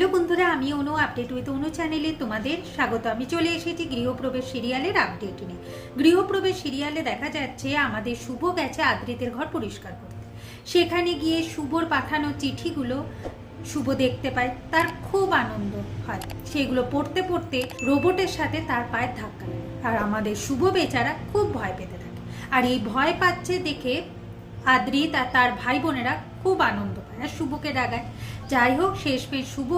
Hello বন্ধুরা, আমি অনু update with অনু চ্যানেলে তোমাদের স্বাগত। আমি চলে এসেছি গৃহপ্রবেশ সিরিয়ালের আপডেট নিয়ে। গৃহপ্রবেশ সিরিয়ালে দেখা যাচ্ছে আমাদের শুভ গেছে আদ্রিতের ঘর পরিষ্কার করতে। সেখানে গিয়ে শুভর পাঠানো চিঠিগুলো শুভ দেখতে পায়, তার খুব আনন্দ হয়। সেগুলো পড়তে পড়তে রোবটের সাথে তার পায়ের ধাক্কা লাগে। আর আমাদের শুভ বেচারা খুব ভয় পেতে থাকে। আর এই ভয় পাচ্ছে দেখে আদ্রিত আর তার ভাই বোনেরা খুব আনন্দ পায়। আর শুভকে ডাকায় যাই হোক, শেষমেশ শুভ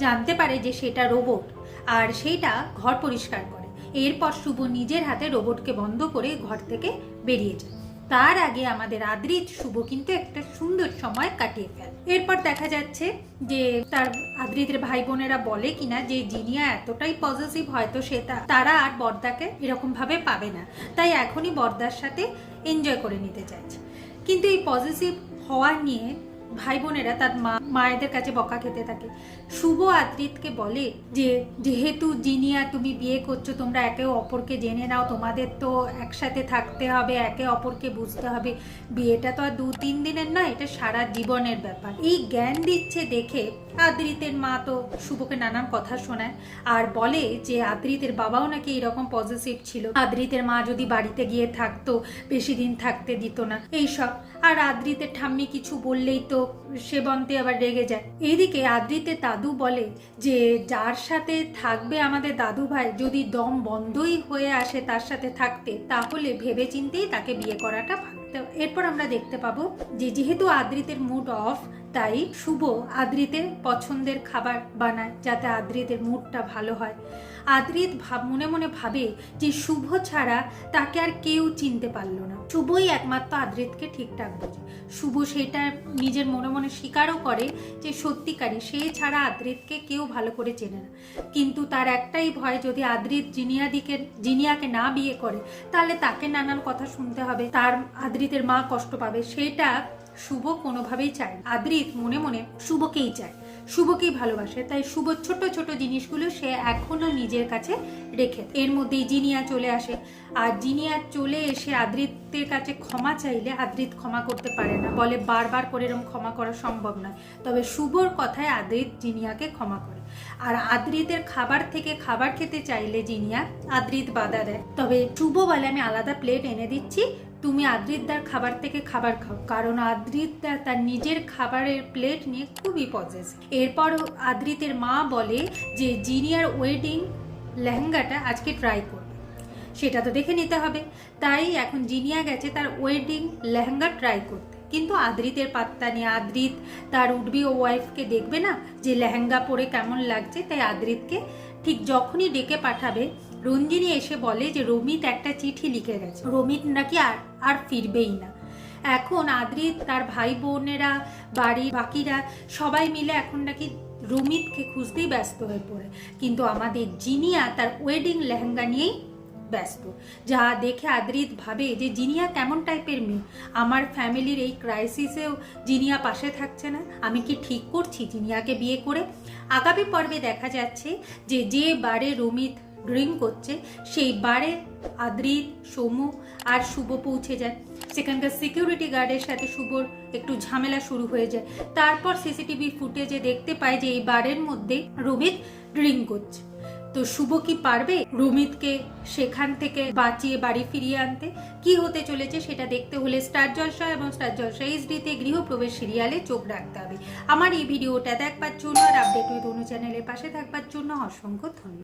জানতে পারে যে সেটা রোবট আর সেইটা ঘর পরিষ্কার করে। এরপর শুভ নিজের হাতে রোবটকে বন্ধ করে ঘর থেকে বেরিয়ে যায়। তার আগে আমাদের আদ্রিত শুভ কিন্তু একটা সুন্দর সময় কাটিয়ে ফেলে। এরপর দেখা যাচ্ছে যে তার আদ্রিতের ভাই বোনেরা বলে কিনা যে জিনিয়া এতটাই পজিটিভ হয়তো সে তারা আর বর্দাকে এরকম ভাবে পাবে না। তাই এখনই বর্দার সাথে এনজয় করে নিতে চাইছে। কিন্তু এই পজিটিভ হওয়া নিয়ে ভাই বোনেরা তার মা, মায়েদের কাছে বকা খেতে থাকে। শুভ আদ্রিতকে বলে যে, যেহেতু জিনিয়া তুমি বিয়ে করছ, তোমরা একে অপরকে জেনে নাও, তোমাদের তো একসাথে থাকতে হবে, একে অপরকে বুঝতে হবে। বিয়েটা তো আর দু, তিন দিনের নয়, এটা সারা জীবনের ব্যাপার। এই জ্ঞান দিচ্ছে দেখে আদ্রিতের মা তো শুভকে নানান কথা শোনায় আর বলে যে, আদ্রিতের বাবাও নাকি এরকম পজিটিভ ছিল। আদ্রিতের মা যদি বাড়িতে গিয়ে থাকতো, বেশি দিন থাকতে দিত না। এইসব আর আদ্রিতে ঠাম্মি কিছু বললেই তো সেবন্তে আবার রেগে যায়। এইদিকে আদ্রিতে দাদু বলে যে, যার সাথে থাকবে আমাদের দাদু ভাই, যদি দম বন্ধই হয়ে আসে তার সাথে থাকতে, তাহলে ভেবে চিন্তেই তাকে বিয়ে করাটা ভালো। এরপর আমরা দেখতে পাবো যে, যেহেতু আদ্রিতের মুড অফ তাই শুভ আদ্রিতের পছন্দের খাবার বানায়, যাতে আদ্রিতের মুডটা ভালো হয়। আদ্রিত ভাব, মনে মনে ভাবে যে শুভ ছাড়া তাকে আর কেউ চিনতে পারল না। শুভই একমাত্র আদ্রিতকে ঠিকঠাক বোঝে। শুভ সেটা নিজের মনে মনে স্বীকারও করে যে সত্যিকারই সে ছাড়া আদ্রিতকে কেউ ভালো করে চেনে না। কিন্তু তার একটাই ভয়, যদি আদ্রিত জিনিয়াদিকে, জিনিয়াকে না বিয়ে করে, তাহলে তাকে নানান কথা শুনতে হবে। তার আদ্রিতের মা কষ্ট পাবে। সেটা শুভ কোনোভাবেই চায়। আদ্রিত মনে মনে শুভকেই চায়। শুভকেই ভালোবাসে, তাই শুভ ছোট ছোট জিনিসগুলো সে এখনও নিজের কাছে রেখে এর মধ্যেই জিনিয়া চলে আসে। আর জিনিয়া চলে এসে আদ্রিতের কাছে ক্ষমা চাইলে আদ্রিত ক্ষমা করতে পারে না। বলে বারবার করে এরকম ক্ষমা করা সম্ভব নয়। তবে শুভর কথায় আদ্রিত জিনিয়াকে ক্ষমা করে। আর আদ্রিতের খাবার থেকে খাবার খেতে চাইলে জিনিয়া আদ্রিত বাধা দেয়। তবে শুভ বলে, আমি আলাদা প্লেট এনে দিচ্ছি। তুমি আদ্রিতদার খাবার থেকে খাবার খাও, কারণ আদ্রিতদা তার নিজের খাবারের প্লেট নিয়ে খুবই পজেসিভ এরপর আদ্রিতের মা বলে যে জিনিয়ার ওয়েডিং লেহেঙ্গাটা আজকে ট্রাই করবে। সেটা তো দেখে নিতে হবে। তাই এখন জিনিয়া গেছে তার ওয়েডিং লেহেঙ্গা ট্রাই করতে। কিন্তু আদ্রিতের পাত্তা নিয়ে আদ্রিত তার উডবি ও ওয়াইফকে দেখবে না যে, লেহেঙ্গা পরে কেমন লাগছে? তাই আদ্রিতকে ঠিক যখনই ডেকে পাঠাবে রঞ্জিনী এসে বলে যে, রমিত একটা চিঠি লিখে গেছে। রমিত নাকি আর আর ফিরবেই না। এখন আদ্রিত তার ভাই বোনেরা, বাড়ির বাকিরা সবাই মিলে এখন নাকি রমিতকে খুঁজতেই ব্যস্ত হয়ে পড়ে। কিন্তু আমাদের জিনিয়া তার ওয়েডিং লেহেঙ্গা নিয়েই ব্যস্ত। যা দেখে আদ্রিত ভাবে যে, জিনিয়া কেমন টাইপের মেয়ে? আমার ফ্যামিলির এই ক্রাইসিসেও জিনিয়া পাশে থাকছে না। আমি কি ঠিক করছি জিনিয়াকে বিয়ে করে? আগামী পর্বে দেখা যাচ্ছে যে যে বারে রমিত ড্রিঙ্ক করছে, সেই বারে আদ্রিত সমু আর শুভ পৌঁছে যায়। সেখানকার সিকিউরিটি গার্ডের সাথে শুভর একটু ঝামেলা শুরু হয়ে যায়। তারপর সিসিটিভি ফুটেজে দেখতে পায় যে এই বারের মধ্যে রমিত ড্রিঙ্ক করছে। তো শুভ কি পারবে রমিতকে সেখান থেকে বাঁচিয়ে বাড়ি ফিরিয়ে আনতে? কি হতে চলেছে সেটা দেখতে হলে স্টার জলসা এবং স্টার জলসা এইচডিতে গৃহপ্রবেশ সিরিয়ালে চোখ রাখতে হবে। আমার এই ভিডিওটা দেখবার জন্য আর আপডেট উইথ অনু চ্যানেলের পাশে থাকবার জন্য অসংখ্য ধন্যবাদ।